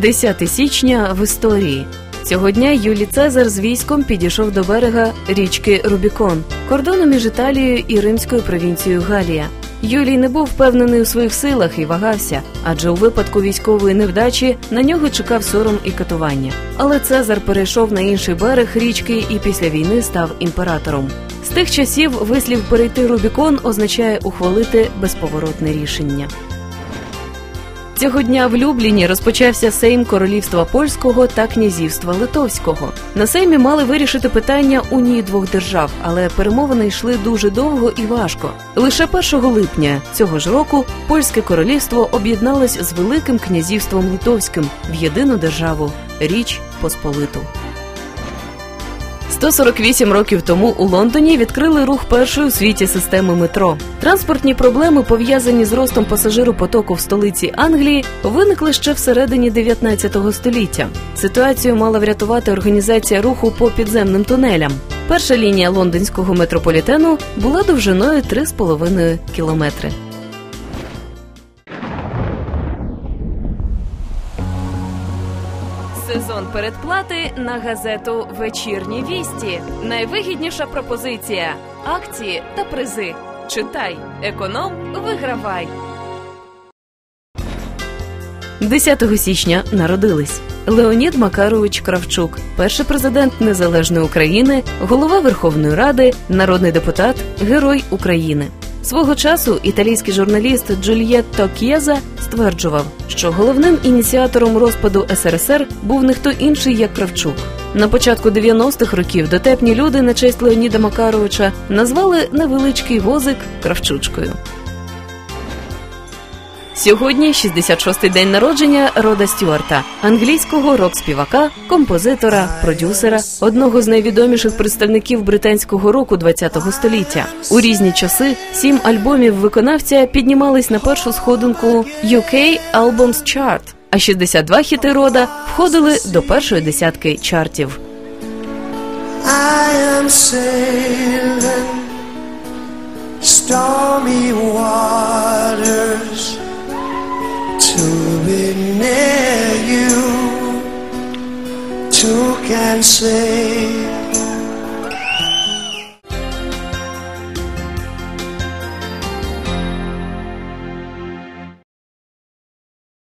10 січня в історії. Цього дня Юлій Цезар з військом підійшов до берега річки Рубікон, кордону між Італією і римською провінцією Галія. Юлій не був впевнений у своїх силах і вагався, адже у випадку військової невдачі на нього чекав сором і катування. Але Цезар перейшов на інший берег річки і після війни став імператором. З тих часів вислів перейти Рубікон означає ухвалити безповоротне рішення. Цього дня в Любліні розпочався Сейм Королівства Польського та князівства Литовського. На Сеймі мали вирішити питання унії двох держав, але перемовини йшли дуже довго і важко. Лише 1 липня цього ж року польське королівство об'єдналось з Великим князівством Литовським в єдину державу Річ Посполиту. 148 років тому у Лондоні відкрили рух першої у світі системи метро. Транспортні проблеми, пов'язані з ростом пасажиропотоку в столиці Англії, виникли ще всередині 19 століття. Ситуацію мала врятувати організація руху по підземним тунелям. Перша лінія лондонського метрополітену була довжиною 3,5 кілометри. Сезон передплати на газету Вечірні вісті. Найвигідніша пропозиція: акції та призи. Читай, економ, вигравай. 10 січня народились Леонід Макарович Кравчук, перший президент Незалежної України, голова Верховної Ради, народний депутат, Герой України. Свого часу італійський журналіст Джульєтто К'єза стверджував, що головним ініціатором розпаду СРСР був не хто інший, як Кравчук. На початку 90-х років дотепні люди на честь Леоніда Макаровича назвали невеличкий возик Кравчучкою. Сьогодні 66-й день народження Рода Стюарта, англійського рок-співака, композитора, продюсера, одного з найвідоміших представників британського року ХХ століття. У різні часи сім альбомів виконавця піднімались на першу сходинку UK Albums Chart, а 62 хіти рода входили до першої десятки чартів. I am be near you. Two can say